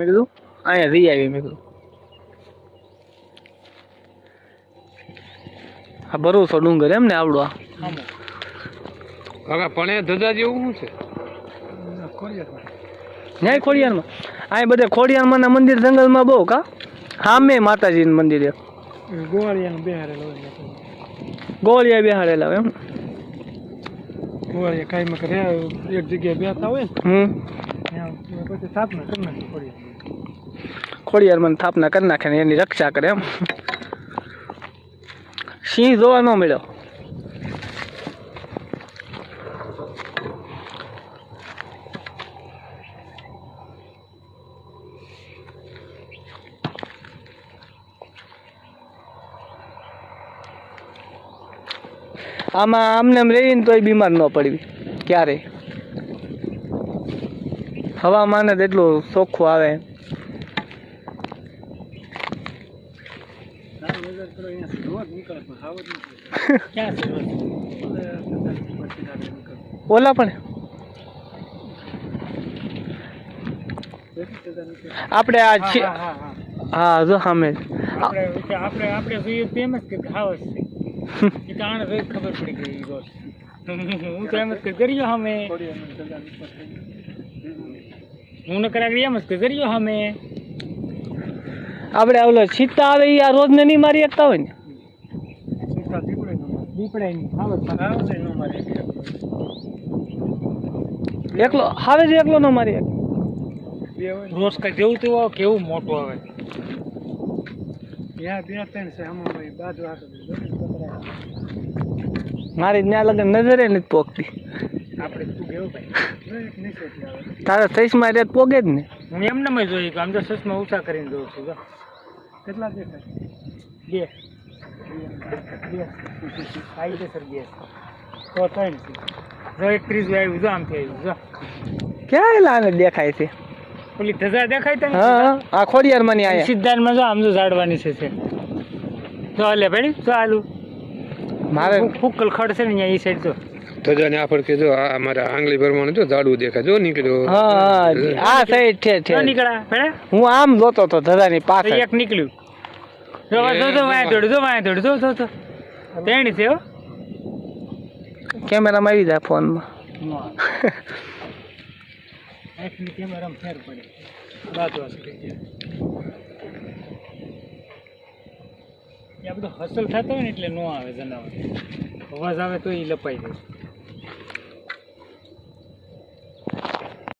મેં કીધું અહીંયા જઈ આવી મેં કીધું આ ભરોસો ડુંગર એમ ને આવડો આ કાકા પણ એ ધજા જેવું શું છે ન્યાય ખોડિયારમાં આ બધે ખોડિયારમાં ના મંદિર જંગલમાં બહુ કા હા મેં માતાજીનું મંદિર એક ગોવાળિયાનું બેહારેલો ગોળિયા બેહાડેલા એમ ગોવાળિયા કાંઈ માં કરે એક જગ્યાએ બેઠા હોય હમ ને પછી સ્થાપના કરી નાખી પડી ખોડિયારમાં સ્થાપના કરી નાખે ને એની રક્ષા કરે એમ. સિંહ જોવા ન મળ્યો. આમાં આમને આમ રહીને તોય બીમાર ન પડવી ક્યારે હવામાન જ એટલું ચોખ્ખું આવે ક્યાં છે ઓલા પણ. આપણે આ છે હા હા હા. હા જો સામે. આપણે આપણે આપણે જોઈએ તેમ જ કે ખાવસ છે. કારણ ખબર પડી ગઈ ઈ હું તો એમ જ કે કર્યો અમે હું ન કરાવી એમ જ કે કર્યો અમે આપણે ઓલો સીતા આવે એ આ રોજ ને નહીં મારી શકતા હોય ને? મારે. એકલો હાવે જ એકલો ન મારી. રોજ કઈ જેવું તેવું આવે કેવું મોટું આવે? યા બે ત્રણ છે આમાં ભાઈ બાજુ મારી ત્યાં લગન નજરે નથી પોગતી. આપણે તું કેવું ભાઈ? તારા સઈસમાં રેત પોગે જ ને? હું એમને મેં જોઈ આમ તો સસમાં ઊંચા કરીને જોઉં છું જો. કેટલા છે બે. બે. આવી છે સર બે. તો ત્રણ જો એક ત્રીજું આવ્યું જો આમથી આવ્યું જો. ક્યાં લાને દેખાય છે? ઓલી ધજા દેખાય તને? હા આ ખોડિયારમાં ની આયા. સિદ્ધાર્થમાં જો આમ જો ઝાડવાની છે છે. જો લે ભાઈ જો આલુ મારે ફૂકલ ખડ છે ને અહીંયા એ સાઈડ જો. ધજાને આફળ કે જો આ મારા આંગળી ભરવાનું જો ઝાડું દેખાય. જો નીકળ્યો. હા હા આ સાઈડ છે છે. નીકળ્યા હું આમ જોતો તો ધજાની પાછળ. એક નીકળ્યું. જો જો જો વાય દોડ જો વાય દોડ જો જો જો. તેણી છે હો. કેમેરામાં આવી જાય ફોનમાં આંખની કેમેરામાં ફેર પડે. બાજુ આ બધું હસલ થતો હોય ને એટલે ન આવે જનાવર. અવાજ આવે તો એ લપાઈ જાય.